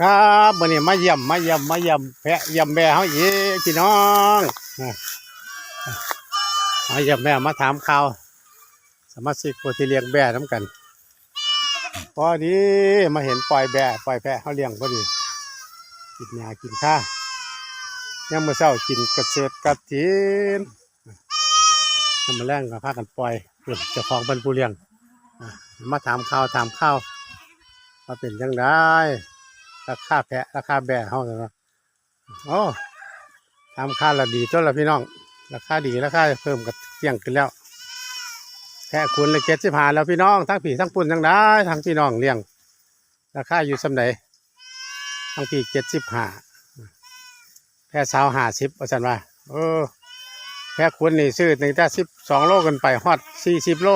ครับวันนี้มาเยี่ยมมาเยี่ยมมาเยี่ยมแพะเยี่ยมแม่เขาอีกพี่น้องมาเยี่ยมแม่มาถามข่าว สมาชิกผู้ที่เลี้ยงแบะน้ำกันพอดีมาเห็นปล่อยแบะปล่อยแพะเขาเลี้ยงพอดีกินหญ้ากินข้ายังมาเช้ากินกระเศษกระถินยังมาแรงกับพากันปล่อยเพื่อเจ้าของเป็นผู้เลี้ยงมาถามข่าวถามข้าวมาเป็นยังไง ราคาแพะราคาแบะเฮาเนาะโอ้ทำค่าละดีตัวละพี่น้อง ราคาดีราคาเพิ่มกับเสี่ยงขึ้นแล้ว แพะคุณเลยเจ็ดสิบห้าแล้วพี่น้องทั้งผีทั้งปุ่นทั้งได้ทั้งพี่น้องเลี้ยง ราคาอยู่สำไหนทั้งผีเจ็ดสิบห้าแพะสาวห้าสิบว่าสันว่าเออแพะคุณนี่ซื้อหนึ่งแต่สิบสองโลกันไปฮอดสี่สิบโล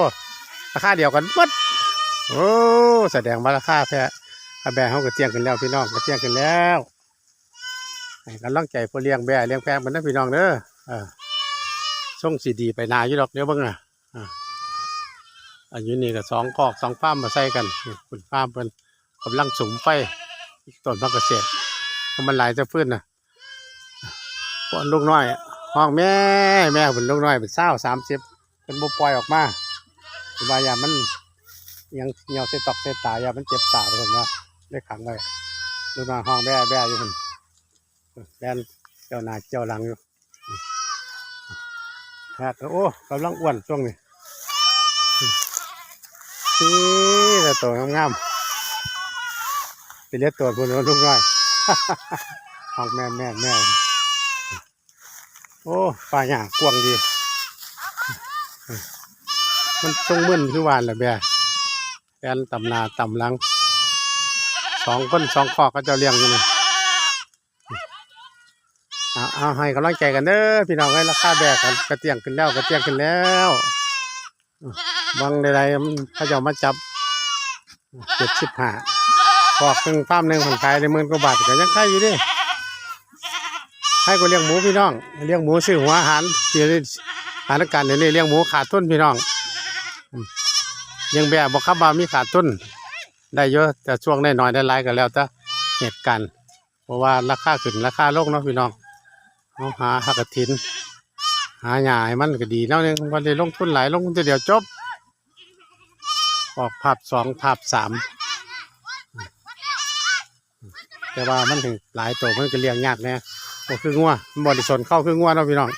ราคาเดียวกันหมดโอ้แสดงว่าราคาแพะ อาแบะเขาก็เตียงกันแล้วพี่น้องก็เตียงกันแล้วกันล่องใจพอเลี้ยงแบะเลี้ยงแพะมันนะพี่น้องเด้อส่งสีดีไปนาอยู่ดอกเดี๋ยวบิ่งอะอ่าอันนี้ก็สองกอกสองฟ้ามมาใส่กันคุณฟ้ามเป็นกำลังสุมไฟต้นพักเกษตรมันหลายจะพื้นนะปอนลูกน้อยห้องแม่แม่เป็นลูกน้อยเป็นเศร้าสามสิบเป็นบุปล่อยออกมาบายามันยังเหี่ยวเสตอกเสตายามันเจ็บตาไปถึงว่าะ ได้ขังไว้ดูหน้าห้องแบ่แบ่อยู่คนแบนเจ้าหน้าเจ้าหลังอยู่แพทย์ก็โอ้กำลังอ้วนช่วงนี้นี่แต่ตัวงามๆไปเลี้ยงตัวพูนลูกน้อยห้องแม่แม่แม่โอ้ป่าหญ้ากวงดี มันทรงมึนคือวานแหละแบ่แฟนตำนาตำหลัง สองคนสองคอก็จะเลี้ยงอยู่นี่เอาเอาให้กำลังใจกันเด้อพี่น้องให้ราคาแบกกันกระเตียงขึ้นแล้วกระเตียงขึ้นแล้วบางใดๆมันเขาจะมาจับเจ็ดสิบห้าคอกหนึ่งฟามหนึ่งผ่อนขายในหมื่นกว่าบาทก็ยังขายอยู่ดิให้ก็เลี้ยงหมูพี่น้องเลี้ยงหมูซื้อหัวอาหารที่สถานการณ์เดี๋ยวนี้เลี้ยงหมูขาดทุนพี่น้องยังแบบบอกครับว่ามีขาดทุน ได้เยอะแต่ช่วงได้น้อยได้หลายก็แล้วแต่เหตุการณ์เพราะว่าราคาขึ้นราคาลงเนาะพี่น้องเอาหาหักถิน หาหญ้าให้มันก็ดีแล้วเนี่ยวันนี้ลงทุนหลายลงทุนแต่เดียวจบ ออกภาพสองภาพสามแต่ว่ามันถึงหลายตัวมันก็เลี้ยงยากแน่ก็คืองัวมันบริสนเข้าคืองัวเนาะพี่น้อง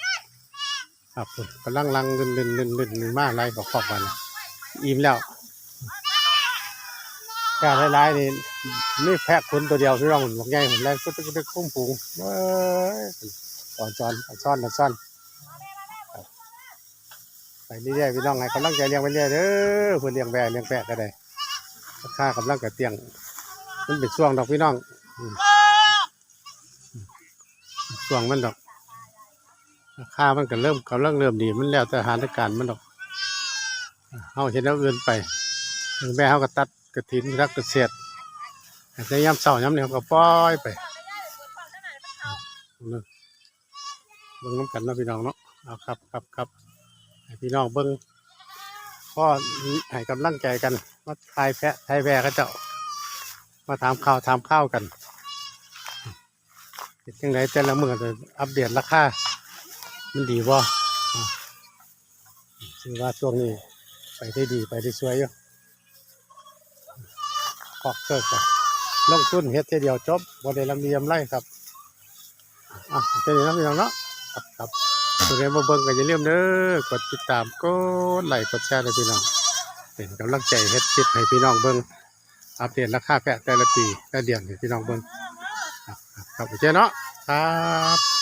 ครับกำลังลังลื่นลื่นลื่นลื่นลื่นมากไรบอกขอบกันอิ่มแล้ว การหลายๆนี่นี่แพะคนตัวเดียวที่เราหุ่นบอกใหญ่หุ่นแรงก็ตึกๆคุ้มผูงเว้ยตอนจอนตอนซ่อนตอนซ่อนครับไปเรื่อยๆพี่น้องไงกำลังใจเลี้ยงไปเรื่อยเด้อเพื่อเลี้ยงแบะเลี้ยงแพะก็ได้ราคากำลังกระเตียง มันเป็นช่วงดอกพี่น้องช่วงมันดอกราคามันก็เริ่มกำลังเริ่มดีมันแล้วแต่สถานการณ์มันดอกเขาเห็นเอาอื่นไปแม่เขาก็ตัด กระถินรักเกษตรแต่ย้ำเสาย้ำเนี่ยเขาก็ปล่อยไปเบิ้งน้ำกันนะพี่น้องเนาะเอาครับครับครับพี่น้องเบิ้งข้อให้กำลังใจกันมาทายแพะทายแพะเขาเจ้ามาถามข่าวถามข้าวกันเป็นยังไงแต่ละเมือจะอัปเดตราคามันดีบ่คือว่าช่วงนี้ไปได้ดีไปได้สวยอยู่ ขอกเกิดกันลงทุนเฮ็ดเทีเดียวจบบ่ได้ลำเลียมไรครับอะเป็นอย่างนั้นพี่น้องเนาะครับครับผู้ใดมาเบิ่งก็อย่าลืมเด้อกดติดตามกดไลค์กดแชร์เลยพี่น้องเป็นกำลังใจเฮ็ดคลิปให้พี่น้องเบิ่งอัปเดตราคาแพะแต่ละปีแต่เดือนให้พี่น้องเบิ่งครับครับครับโอเคเนาะครับ